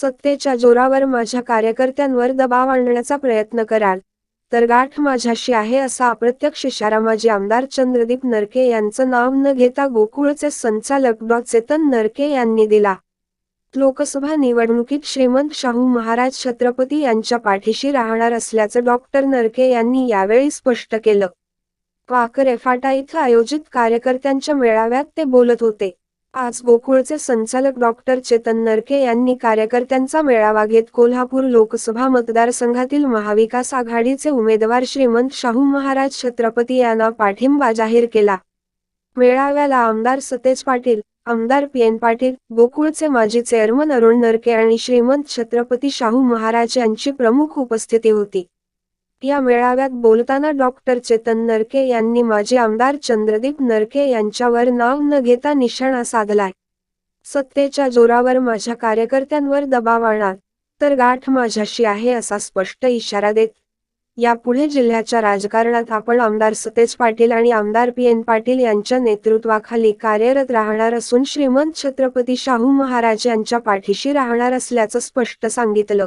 सत्तेच्या जोरावर माझ्या कार्यकर्त्यांवर दबाव आणण्याचा प्रयत्न कराल. तर गाठ माझ्याशी आहे असा अप्रत्यक्ष इशारा माजी आमदार चंद्रदीप नरके यांचं नाव न घेता गोकुळचे संचालक डॉ. चेतन नरके यांनी दिला. लोकसभा निवडणुकीत श्रीमंत शाहू महाराज छत्रपती यांच्या पाठीशी राहणार असल्याचं डॉक्टर नरके यांनी यावेळी स्पष्ट केलं. वाकर एफाटा इथं आयोजित कार्यकर्त्यांच्या मेळाव्यात ते बोलत होते. आज गोकुळचे संचालक डॉक्टर चेतन नरके यांनी कार्यकर्त्यांचा मेळावा घेत कोल्हापूर लोकसभा मतदारसंघातील महाविकास आघाडीचे उमेदवार श्रीमंत शाहू महाराज छत्रपती यांना पाठिंबा जाहीर केला. मेळाव्याला आमदार सतेज पाटील आमदार पी एन पाटील गोकुळचे माजी चेअरमन अरुण नरके आणि श्रीमंत छत्रपती शाहू महाराज यांची प्रमुख उपस्थिती होती. या मेळाव्यात बोलताना डॉक्टर चेतन नरके यांनी माजी आमदार चंद्रदीप नरके यांच्यावर नाव न घेता निशाणा साधलाय. सत्तेच्या जोरावर माझ्या कार्यकर्त्यांवर दबाव आणणार तर गाठ माझ्याशी आहे असा स्पष्ट इशारा देत यापुढे जिल्ह्याच्या राजकारणात आपण आमदार सतेज पाटील आणि आमदार पी एन पाटील यांच्या नेतृत्वाखाली कार्यरत राहणार असून श्रीमंत छत्रपती शाहू महाराज यांच्या पाठीशी राहणार असल्याचं स्पष्ट सांगितलं.